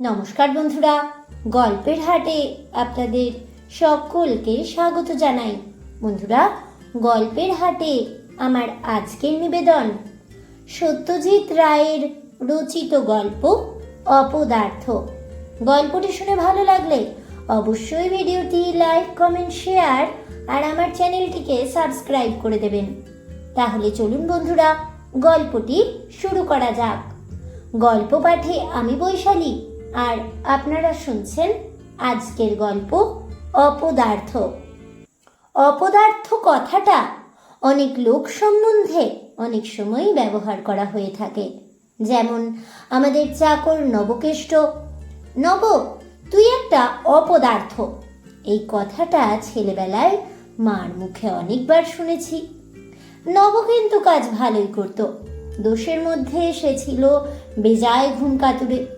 নমস্কার বন্ধুরা, গল্পের হাটে আপনাদের সকলকে স্বাগত জানাই। বন্ধুরা, গল্পের হাটে আমার আজকের নিবেদন, সত্যজিৎ রায়ের রচিত গল্প অপদার্থ। গল্পটি শুনে ভালো লাগলে অবশ্যই ভিডিওটি লাইক, কমেন্ট, শেয়ার আর আমার চ্যানেলটিকে সাবস্ক্রাইব করে দেবেন। তাহলে চলুন বন্ধুরা, গল্পটি শুরু করা যাক। গল্প পাঠে আমি বৈশালী আর আপনারা শুনছেন আজকের গল্প অপদার্থ। অপদার্থ কথাটা অনেক লোক সম্বন্ধে অনেক সময়ই ব্যবহার করা হয়ে থাকে। যেমন আমাদের চাকর নবকেষ্ট, নব, তুই একটা অপদার্থ। এই কথাটা ছেলেবেলায় মার মুখে অনেকবার শুনেছি। নব কিন্তু কাজ ভালোই করত। দোষের মধ্যে সে ছিল বেজায় ঘুম কাতুরে।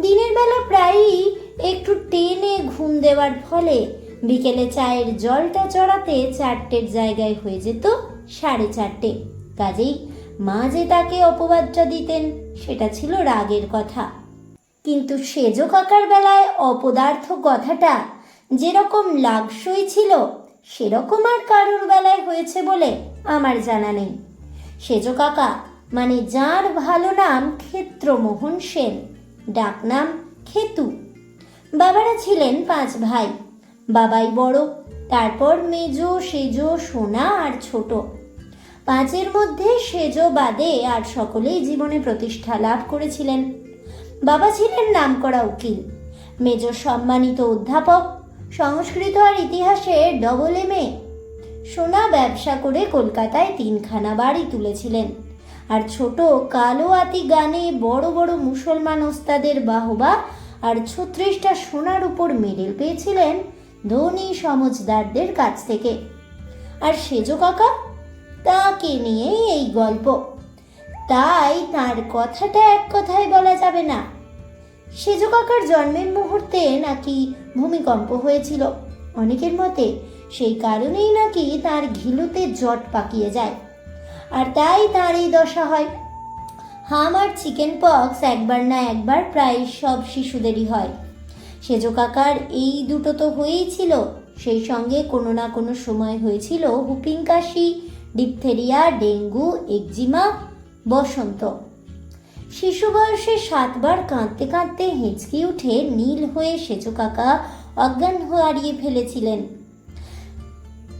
দিনের বেলা প্রায়ই একটু টেনে ঘুম দেওয়ার ফলে বিকেলে চায়ের জলটা চড়াতে চারটের জায়গায় হয়ে যেত সাড়ে চারটে। কাজেই মা যে তাকে অপবাদটা দিতেন, সেটা ছিল রাগের কথা। কিন্তু সেজ কাকার বেলায় অপদার্থ কথাটা যেরকম লাগসই ছিল, সেরকম আর কারোর বেলায় হয়েছে বলে আমার জানা নেই। সেজ কাকা মানে যার ভালো নাম ক্ষেত্রমোহন সেন। ডাকনাম খেতু। বাবারা ছিলেন পাঁচ ভাই। বাবাই বড়, তারপর মেজো, সেজো, সোনা আর ছোট। পাঁচের মধ্যে সেজো বাদে আর সকলেই জীবনে প্রতিষ্ঠা লাভ করেছিলেন। বাবা ছিলেন নামকরা উকিল, মেজো সম্মানিত অধ্যাপক, সংস্কৃত আর ইতিহাসে ডবল এম এ সোনা ব্যবসা করে কলকাতায় তিনখানা বাড়ি তুলেছিলেন। আর ছোট কালো আতি গানে বড় বড় মুসলমান ওস্তাদের বাহবা আর ছত্রিশটা সোনার উপর মেডেল পেয়েছিলেন ধনী সমজদারদের কাছ থেকে। আর সেজো কাকা? তাকে নিয়েই এই গল্প। তাই তার কথাটা এক কথায় বলা যাবে না। সেজো কাকার জন্মের মুহূর্তে নাকি ভূমিকম্প হয়েছিল। অনেকের মতে সেই কারণেই নাকি তার ঘিলুতে জট পাকিয়ে যায়। আর তাই তার এই দশা হয়। হাম আর চিকেন পক্স একবার না একবার প্রায় সব শিশুদেরই হয়। সেজো কাকার এই দুটো তো হয়েই ছিল। সেই সঙ্গে কোনো না কোনো সময় হয়েছিল হুপিং কাশি, ডিপথেরিয়া, ডেঙ্গু, একজিমা, বসন্ত। শিশু বয়সে সাতবার কাঁদতে কাঁদতে হেঁচকি উঠে নীল হয়ে সেচু কাকা অজ্ঞান হারিয়ে ফেলেছিলেন।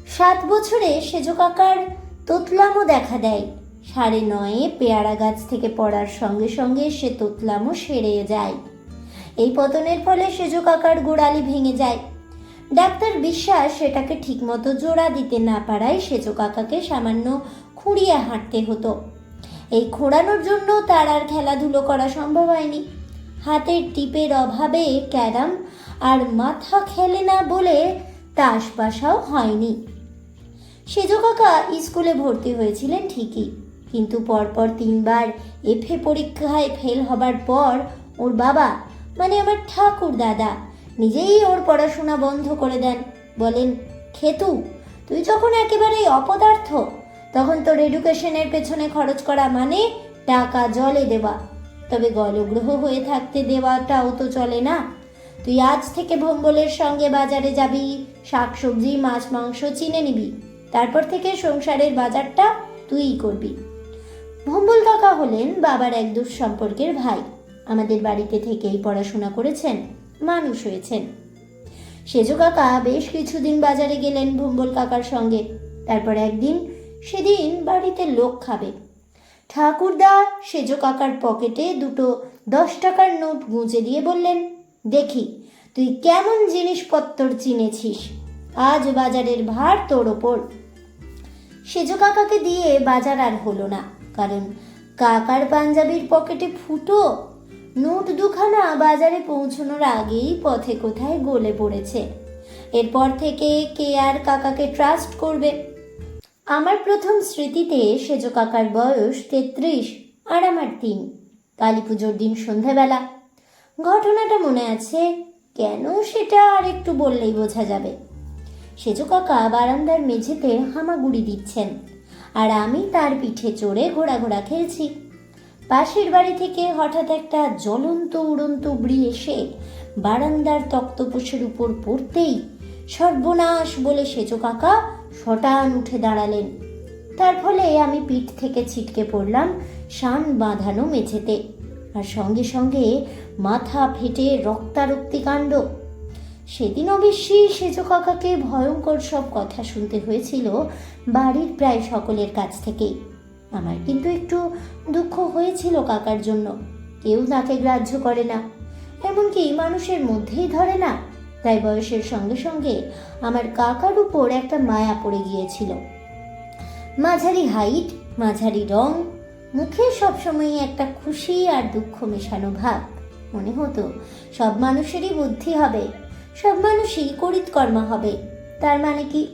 সাত বছরে সেজো কাকার তোতলামও দেখা দেয়। সাড়ে নয়ে পেয়ারা গাছ থেকে পড়ার সঙ্গে সঙ্গে সে তোতলামও সেরে যায়। এই পতনের ফলে সেজো কাকার গোড়ালি ভেঙে যায়। ডাক্তার বিশ্বাস সেটাকে ঠিকমতো জোড়া দিতে না পারায় সেজো কাকাকে সামান্য খুঁড়িয়ে হাঁটতে হতো। এই খোঁড়ানোর জন্য তার আর খেলাধুলো করা সম্ভব হয়নি। হাতের টিপের অভাবে ক্যারাম আর মাথা খেলে না বলে তাস পাশাও হয়নি। সেজো কাকা স্কুলে ভর্তি হয়েছিলেন ঠিকই। কিন্তু পরপর তিনবার এফএ পরীক্ষায় ফেল হবার পর ওর বাবা মানে আমার ঠাকুর দাদা, নিজেই ওর পড়াশোনা বন্ধ করে দেন। বলেন, খেতু, তুই যখন একেবারেই অপদার্থ, তখন তোর এডুকেশনের পেছনে খরচ করা মানে টাকা জলে দেওয়া। তবে গলগ্রহ হয়ে থাকতে দেওয়াটাও তো চলে না। তুই আজ থেকে ভম্বলের সঙ্গে বাজারে যাবি, শাকসবজি, মাছ, মাংস চিনে নিবি। তারপর থেকে সংসারের বাজারটা তুইই করবি। ভম্বল কাকা হলেন বাবার এক দূর সম্পর্কের ভাই। আমাদের বাড়িতে থেকেই পড়াশোনা করেছেন, মানুষ হয়েছেন। সেজো কাকা বেশ কিছুদিন বাজারে গেলেন ভম্বল কাকার সঙ্গে। তারপর একদিন সেদিন বাড়িতে লোক খাবে। ঠাকুরদা সেজো কাকার পকেটে দুটো দশ টাকার নোট গুঁজে দিয়ে বললেন, দেখি, তুই কেমন জিনিসপত্র চিনেছিস? আজ বাজারের ভার তোর ওপর। সেজো কাকাকে দিয়ে বাজার আর হলো না। কারণ কাকার পাঞ্জাবির পকেটে ফুটো, নোট দুখানা বাজারে পৌঁছানোর আগেই পথে কোথায় গলে পড়েছে। এরপর থেকে কে আর কাকাকে ট্রাস্ট করবে? আমার প্রথম স্মৃতিতে সেজো কাকার বয়স তেত্রিশ আর আমার তিন। কালী পুজোর দিন সন্ধ্যাবেলা ঘটনাটা মনে আছে, কেন সেটা আর একটু বললেই বোঝা যাবে। সেজো কাকা বারান্দার মেঝেতে হামাগুড়ি দিচ্ছেন, আর আমি তার পিঠে চড়ে ঘোড়া ঘোড়া খেলছি। পাশের বাড়ি থেকে হঠাৎ একটা জ্বলন্ত উড়ন্ত উবড়ি এসে বারান্দার তক্তপোষের উপর পড়তেই সর্বনাশ বলে সেচো কাকা শটান উঠে দাঁড়ালেন। তার ফলে আমি পিঠ থেকে ছিটকে পড়লাম শান বাঁধানো মেঝেতে, আর সঙ্গে সঙ্গে মাথা ফেটে রক্তারক্তি কাণ্ড। সেদিন অবশ্যই সেজো কাকাকে ভয়ঙ্কর সব কথা শুনতে হয়েছিল, বাড়ির প্রায় সকলের কাছ থেকেই। আমার কিন্তু একটু দুঃখ হয়েছিল কাকার জন্য। কেউ তাকে গ্রাহ্য করে না। এমনকি মানুষের মধ্যেই ধরে না। তাই বয়সের সঙ্গে সঙ্গে আমার কাকার উপর একটা মায়া পড়ে গিয়েছিল। মাঝারি হাইট, মাঝারি রং, মুখে সবসময় একটা খুশি আর দুঃখ মেশানো ভাব। মনে হতো সব মানুষেরই বুদ্ধি হবে। সব মানুষই করিতকর্মা হবে। তার মানে কি?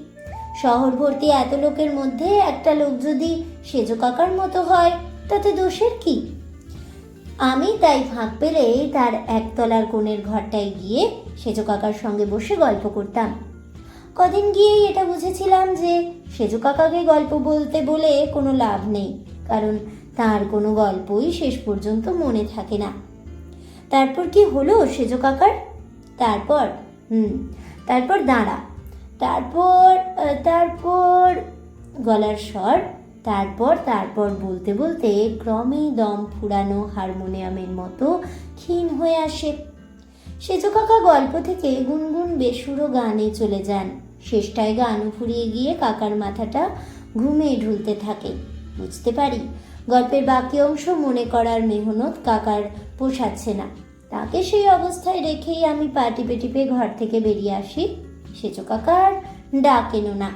শহর ভর্তি এত লোকের মধ্যে একটা লোক যদি সেজো কাকার মতো হয়, তাতে দোষের কি? আমি তাই ফাঁক পেলেই তার একতলার কোণের ঘরটায় গিয়ে সেজো কাকার সঙ্গে বসে গল্প করতাম। কদিন গিয়েই এটা বুঝেছিলাম যে সেজু কাকাকে গল্প বলতে বলে কোনো লাভ নেই, কারণ তার কোনো গল্পই শেষ পর্যন্ত মনে থাকে না। তারপর কি হলো সেজো কাকার? তারপর হুম, তারপর দাঁড়া। তারপর তারপর গলার স্বর, তারপর তারপর বলতে বলতে ক্রমেই দম ফুরানো হারমোনিয়ামের মতো ক্ষীণ হয়ে আসে। সেজো কাকা গল্প থেকে গুনগুন বেসুরো গানে চলে যান। শেষটায় গান ফুরিয়ে গিয়ে কাকার মাথাটা ঘুমে ঢুলতে থাকে। বুঝতে পারি, গল্পের বাকি অংশ মনে করার মেহনত কাকার পোষাচ্ছে না। তাকে সেই অবস্থায় রেখেই আমি পা টিপে টিপে ঘর থেকে বেরিয়ে আসি। সেজো কাকার ডাকেনও না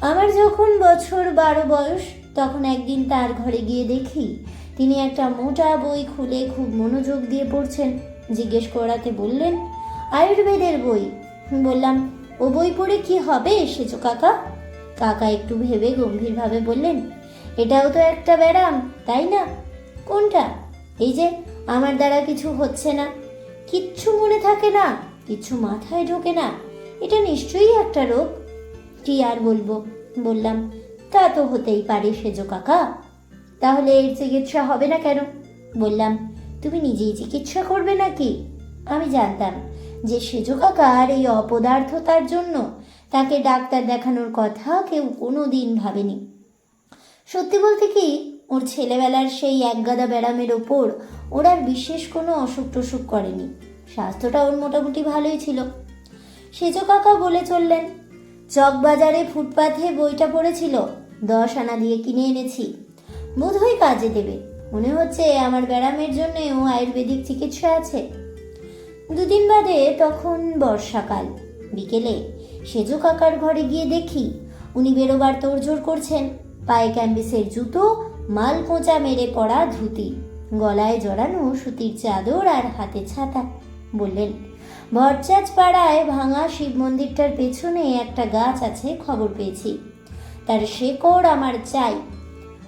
আমার যখন বছর বারো বয়স, তখন একদিন তার ঘরে গিয়ে দেখি, তিনি একটা মোটা বই খুলে খুব মনোযোগ দিয়ে পড়ছেন। জিজ্ঞেস করাতে বললেন, আয়ুর্বেদের বই? বললাম, ও বই পড়ে কি হবে, সেজো কাকা? কাকা একটু ভেবে গম্ভীরভাবে বললেন, এটাও তো একটা ব্যারাম, তাই না? কোনটা? এই যে আমার দ্বারা কিছু হচ্ছে না। কিচ্ছু মনে থাকে না কিচ্ছু মাথায় ঢোকে না। এটা নিশ্চয়ই একটা রোগ। কি আর বলব? বললাম, তা তো হতেই পারে সেজো কাকা। তাহলে এর চিকিৎসা হবে না কেন? বললাম, তুমি নিজেই চিকিৎসা করবে নাকি? আমি জানতাম যে সেজো কাকার এই অপদার্থতার জন্য তাকে ডাক্তার দেখানোর কথা কেউ কোনো দিন ভাবেনি। সত্যি বলতে কি ওর ছেলেবেলার সেই একগাদা ব্যারামের ওপর ওর আর বিশেষ কোনো অসুখ টসুখ করেনি। স্বাস্থ্যটা ওর মোটামুটি ভালোই ছিল। সেজো কাকা বলে চললেন, চকবাজারে ফুটপাথে বইটা পড়েছিল, দশ আনা দিয়ে কিনে এনেছি। বোধহয় কাজে দেবে। মনে হচ্ছে আমার ব্যারামের জন্য ও আয়ুর্বেদিক চিকিৎসা আছে। দুদিন বাদে তখন বর্ষাকাল। বিকেলে সেজো কাকার ঘরে গিয়ে দেখি, উনি বেরোবার তোড়জোড় করছেন। পায়ে ক্যাম্বিসের জুতো মাল কোঁচা মেরে পড়া ধুতি। গলায় জড়ানো সুতির চাদর আর হাতে ছাতা, বললেন ভরচাজ পাড়ায় ভাঙা শিব মন্দিরটার পেছনে একটা গাছ আছে, খবর পেয়েছি। তার শেকড় আমার চাই।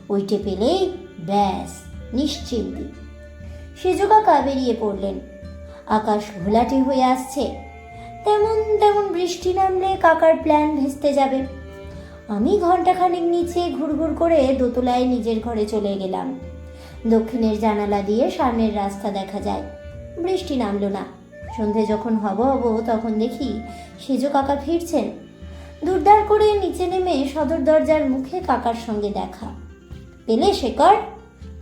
ওইটে পেলেই ব্যাস, নিশ্চিন্তি। কাকা বেরিয়ে পড়লেন। আকাশ ঘোলাটে হয়ে আসছে। তেমন তেমন বৃষ্টি নামলে কাকার প্ল্যান ভেস্তে যাবে। আমি ঘন্টাখানেক নিচে ঘুরঘুর করে দোতলায় নিজের ঘরে চলে গেলাম। দক্ষিণের জানালা দিয়ে সামনের রাস্তা দেখা যায়। বৃষ্টি নামলো না। সন্ধে যখন হব হব, তখন দেখি সেজো কাকা ফিরছেন। দুর্দার করে নিচে নেমে সদর দরজার মুখে কাকার সঙ্গে দেখা। পেলে শেখর?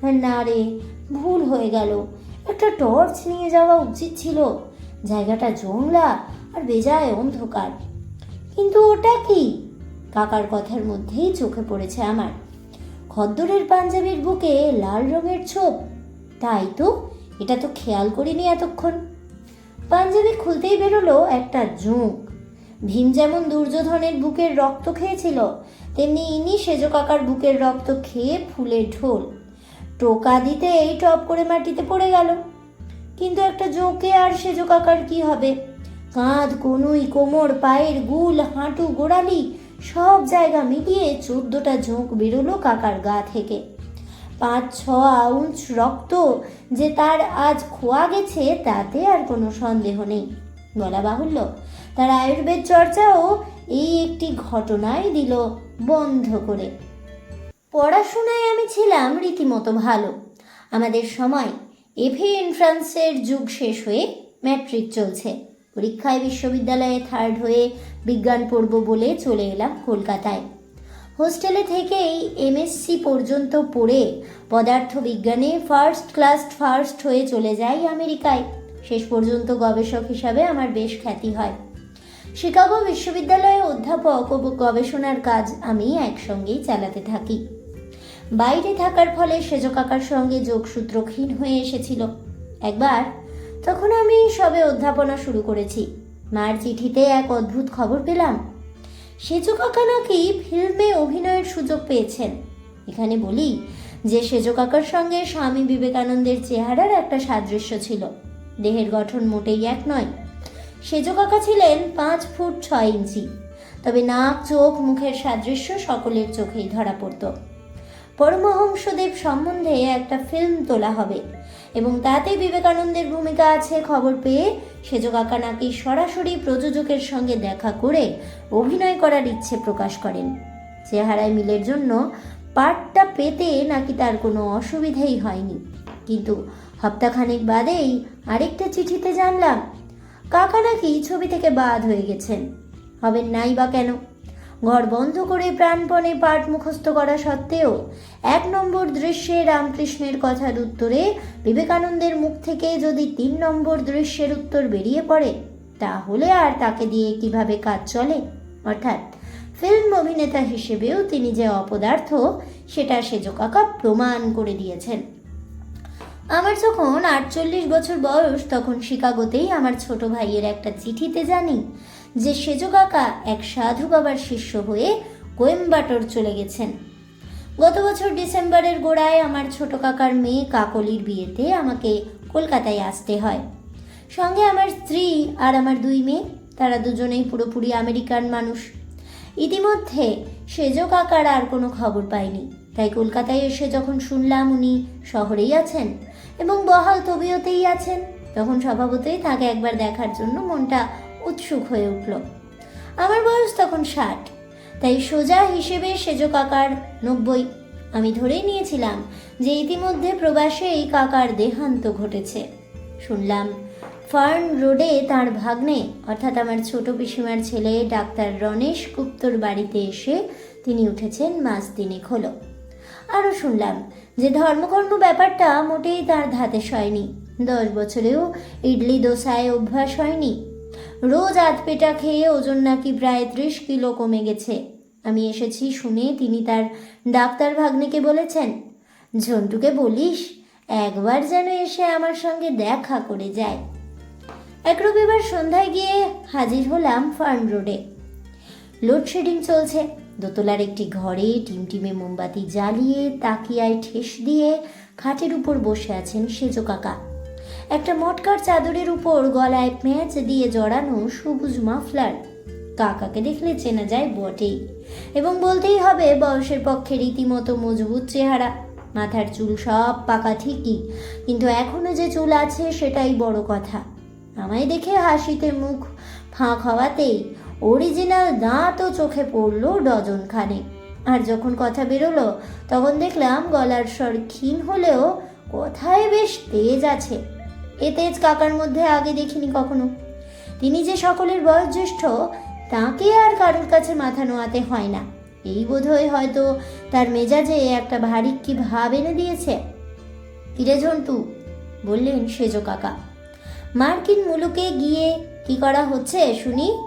না রে, ভুল হয়ে গেল। একটা টর্চ নিয়ে যাওয়া উচিত ছিল। জায়গাটা জংলা আর বেজায় অন্ধকার। কিন্তু ওটা কি? কাকার কথার মধ্যেই চোখে পড়েছে আমার। খদ্দরের পাঞ্জাবির বুকে লাল রঙের ছোপ। তাই তো, এটা তো খেয়াল করিনি এতক্ষণ। পাঞ্জাবি খুলতেই বেরোলো একটা জোঁক। ভীম যেমন দুর্যোধনের বুকের রক্ত খেয়েছিল, তেমনি ইনি সেজো কাকার বুকের রক্ত খেয়ে ফুলে ঢোল। টোকা দিতে এই টপ করে মাটিতে পড়ে গেল। কিন্তু একটা জোঁকে আর সেজো কাকার কি হবে? কাঁধ, কনুই, কোমর, পায়ের গুল, হাঁটু, গোড়ালি সব জায়গা মিলিয়ে চোদ্দটা ঝোঁক বেরোলো কাকার গা থেকে। পাঁচ, ছ আউন্স রক্ত যে তার আজ খোয়া গেছে তাতে আর কোনো সন্দেহ নেই, বলা বাহুল্য। তার আয়ুর্বেদ চর্চাও এই একটি ঘটনাই দিল বন্ধ করে। পড়াশোনায় আমি ছিলাম রীতিমতো ভালো। আমাদের সময় এভি এন্ট্রান্সের যুগ শেষ হয়ে ম্যাট্রিক চলছে। পরীক্ষায় বিশ্ববিদ্যালয়ে থার্ড হয়ে বিজ্ঞান পড়ব বলে চলে এলাম কলকাতায়। হোস্টেলে থেকেই এমএসসি পর্যন্ত পড়ে পদার্থবিজ্ঞানে ফার্স্ট ক্লাস ফার্স্ট হয়ে চলে যাই আমেরিকায়। শেষ পর্যন্ত গবেষক হিসাবে আমার বেশ খ্যাতি হয়। শিকাগো বিশ্ববিদ্যালয়ে অধ্যাপক ও গবেষণার কাজ আমি একসঙ্গেই চালাতে থাকি। বাইরে থাকার ফলে সেজ কাকার সঙ্গে যোগসূত্র ক্ষীণ হয়ে এসেছিল। একবার তখন আমি সবে অধ্যাপনা শুরু করেছি। মার চিঠিতে এক অদ্ভুত খবর পেলাম। সেজু কাকা নাকি ফিল্মে অভিনয়ের সুযোগ পেয়েছেন। এখানে বলি যে, সেজো কাকার সঙ্গে স্বামী বিবেকানন্দের চেহারার একটা সাদৃশ্য ছিল। দেহের গঠন মোটেই এক নয়। সেজো কাকা ছিলেন পাঁচ ফুট ছয় ইঞ্চি। তবে নাক, চোখ, মুখের সাদৃশ্য সকলের চোখেই ধরা পড়ত। পরমহংসদেব সম্বন্ধে একটা ফিল্ম তোলা হবে। এবং তাতে বিবেকানন্দের ভূমিকা আছে খবর পেয়ে সেজো কাকা নাকি সরাসরি প্রযোজকের সঙ্গে দেখা করে অভিনয় করার ইচ্ছে প্রকাশ করেন। চেহারায় মিলের জন্য পার্টটা পেতে নাকি তার কোনো অসুবিধেই হয়নি। কিন্তু হপ্তাখানেক বাদেই আরেকটা চিঠিতে জানলাম, কাকা নাকি ছবি থেকে বাদ হয়ে গেছেন। হবেন নাই বা কেন? ঘর বন্ধ করে প্রাণপণে পাঠ মুখস্থ করা সত্ত্বেও এক নম্বর দৃশ্যে রামকৃষ্ণের কথার উত্তরে বিবেকানন্দের মুখ থেকে যদি তিন নম্বর দৃশ্যের উত্তর বেরিয়ে পড়ে, তাহলে আর তাকে দিয়ে কীভাবে কাজ চলে? অর্থাৎ ফিল্ম অভিনেতা হিসেবেও তিনি যে অপদার্থ, সেটা সেজ কাকা প্রমাণ করে দিয়েছেন। আমার যখন আটচল্লিশ বছর বয়স, তখন শিকাগোতেই আমার ছোট ভাইয়ের একটা চিঠিতে জানি যে সেজ কাকা এক সাধু বাবার শিষ্য হয়ে কোয়েম্বাটোর চলে গেছেন। গত বছর ডিসেম্বরের গোড়ায় আমার ছোট কাকার মেয়ে কাকলির বিয়েতে আমাকে কলকাতায় আসতে হয়। সঙ্গে আমার স্ত্রী আর আমার দুই মেয়ে, তারা দুজনেই পুরোপুরি আমেরিকান মানুষ। ইতিমধ্যে সেজ কাকার আর কোনো খবর পাইনি। তাই কলকাতায় এসে যখন শুনলাম উনি শহরেই আছেন এবং বহাল তবিয়তেই আছেন, তখন স্বভাবতই তাকে একবার দেখার জন্য মনটা উৎসুক হয়ে উঠল। আমার বয়স তখন ষাট। তাই সোজা হিসেবে সেজ কাকার নব্বই। আমি ধরেই নিয়েছিলাম যে ইতিমধ্যে প্রবাসে এই কাকার দেহান্ত ঘটেছে। শুনলাম, ফার্ন রোডে তার ভাগ্নে, অর্থাৎ আমার ছোট পিসিমার ছেলে ডাক্তার রণেশ গুপ্তর বাড়িতে এসে তিনি উঠেছেন মাস দিনেক হলো। আরও শুনলাম যে ধর্মকর্ম ব্যাপারটা মোটেই তার ধাতে সয়নি। দশ বছরেও ইডলি দোসায় অভ্যাস হয়নি। রোজ আধ পেটা খেয়ে ওজন নাকি প্রায় ত্রিশ কিলো কমে গেছে। আমি এসেছি শুনে তিনি তার ডাক্তার ভাগ্নেকে বলেছেন, ঝন্টুকে বলিস, একবার যেন এসে আমার সঙ্গে দেখা করে যায়। এক রবিবার সন্ধ্যায় গিয়ে হাজির হলাম ফার্ন রোডে। লোডশেডিং চলছে। দোতলার একটি ঘরে টিমটিমে মোমবাতি জ্বালিয়ে তাকিয়ায় ঠেস দিয়ে খাটের উপর বসে আছেন সেজো কাকা। একটা মটকার চাদরের উপর গলায় প্যাঁচ দিয়ে জড়ানো সবুজ মাফলার। কাকাকে দেখলে চেনা যায় বটেই। এবং বলতেই হবে, বয়সের পক্ষে রীতিমতো মজবুত চেহারা। মাথার চুল সব পাকা ঠিকই, কিন্তু এখনও যে চুল আছে সেটাই বড় কথা। আমায় দেখে হাসিতে মুখ ফাঁক হওয়াতেই অরিজিনাল দাঁতও চোখে পড়ল ডজন খানে আর যখন কথা বেরোলো, তখন দেখলাম গলার স্বর ক্ষীণ হলেও কথায় বেশ তেজ আছে। এ তেজ কাকার মধ্যে আগে দেখিনি কখনো। তিনি যে সকলের বয়োজ্যেষ্ঠ তাকে আর কারোর কাছে মাথা নোয়াতে হয় না। এই বোধহয় হয়তো তার মেজাজে একটা ভারী কি ভাব এনে দিয়েছে। কিরে ঝন্টু? বললেন সেজ কাকা। মার্কিন মুলুকে গিয়ে কি করা হচ্ছে শুনি?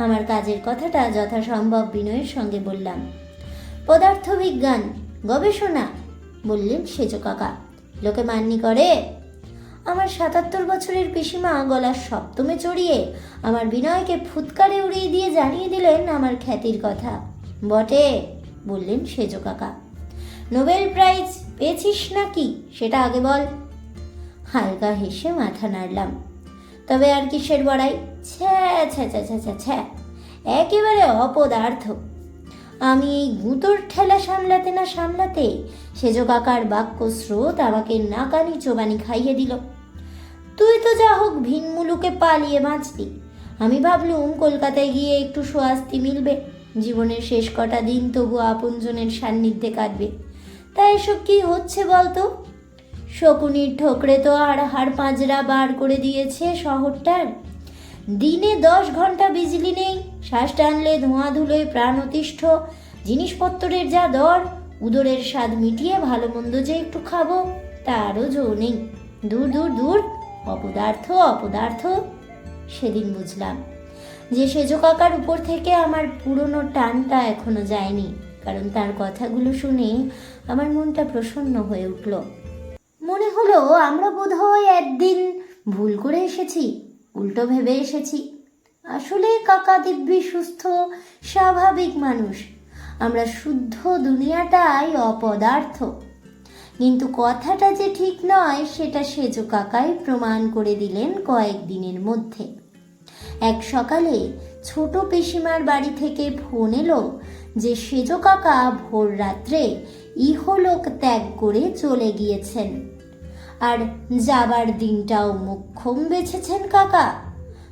আমার কাজের কথাটা যথাসম্ভব বিনয়ের সঙ্গে বললাম। পদার্থবিজ্ঞান, গবেষণা? বললেন সেজ কাকা। লোকে মান্নি করে আমার সাতাত্তর বছরের পিসিমা গলার সপ্তমে চড়িয়ে আমার বিনয়কে ফুৎকারে উড়িয়ে দিয়ে জানিয়ে দিলেন আমার খ্যাতির কথা। বটে, বললেন সেজো কাকা। নোবেল প্রাইজ পেয়েছিস নাকি সেটা আগে বল। হালকা হেসে মাথা নাড়লাম। তবে আর কিসের বড়াই? ছ্যা ছ্যা ছ্যা ছ্যা ছ্যা ছ্যা। একেবারে অপদার্থ। আমি এই গুঁতোর ঠেলা সামলাতে না সামলাতে সেজ কাকার বাক্য স্রোত আমাকে নাকানি চোবানি খাইয়ে দিল। তুই তো যা হোক ভিনমুলুকে পালিয়ে বাঁচলি। আমি ভাবলুম কলকাতায় গিয়ে একটু স্বস্তি মিলবে। জীবনের শেষ কটা দিন তবু আপনজনের সান্নিধ্যে কাটবে। তা এসব কি হচ্ছে বলতো? শকুনির ঠোকরে তো আর হাড় পাঁজরা বার করে দিয়েছে শহরটার। দিনে দশ ঘণ্টা বিজলি নেই, শ্বাস টানলে ধোঁয়া ধুলোয় প্রাণ অতিষ্ঠ জিনিসপত্রের যা দর, উদরের স্বাদ মিটিয়ে ভালো মন্দ যে একটু খাব, তারও জো নেই। দূর দূর দূর। অপদার্থ অপদার্থ, সেদিন বুঝলাম যে সেজো কাকার উপর থেকে আমার পুরনো টানটা এখনও যায়নি, কারণ তার কথাগুলো শুনে আমার মনটা প্রসন্ন হয়ে উঠল। মনে হলো আমরা বোধহয় একদিন ভুল করে এসেছি, উল্টো ভেবে এসেছি। আসলে কাকা দিব্যি সুস্থ, স্বাভাবিক মানুষ। আমরা শুদ্ধ দুনিয়াটাই অপদার্থ। কিন্তু কথাটা যে ঠিক নয়, সেটা সেজো কাকাই প্রমাণ করে দিলেন কয়েকদিনের মধ্যে। এক সকালে ছোট পিসিমার বাড়ি থেকে ফোন এলো যে সেজো কাকা ভোর রাত্রে ইহলোক ত্যাগ করে চলে গিয়েছেন। আর যাবার দিনটাও মোক্ষম বেছেছেন কাকা।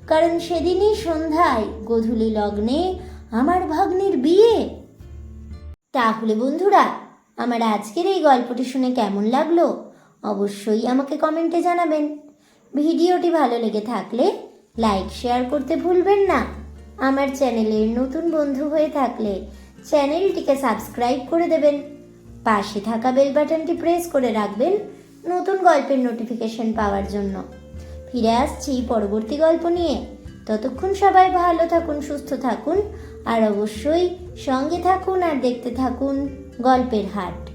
কারণ সেদিনই সন্ধ্যায় গধূলি লগ্নে আমার ভাগ্নির বিয়ে। তাহলে বন্ধুরা আমার আজকের এই গল্পটি শুনে কেমন লাগল অবশ্যই আমাকে কমেন্টে জানাবেন। ভিডিওটি ভালো লেগে থাকলে লাইক, শেয়ার করতে ভুলবেন না। আমার চ্যানেলের নতুন বন্ধু হয়ে থাকলে চ্যানেলটিকে সাবস্ক্রাইব করে দেবেন। পাশে থাকা বেল বাটনটি প্রেস করে রাখবেন নতুন গল্পের নোটিফিকেশন পাওয়ার জন্য। ফিরে আসছি পরবর্তী গল্প নিয়ে। ততক্ষণ সবাই ভালো থাকুন, সুস্থ থাকুন, আর অবশ্যই সঙ্গে থাকুন আর দেখতে থাকুন। গল্পের হাট।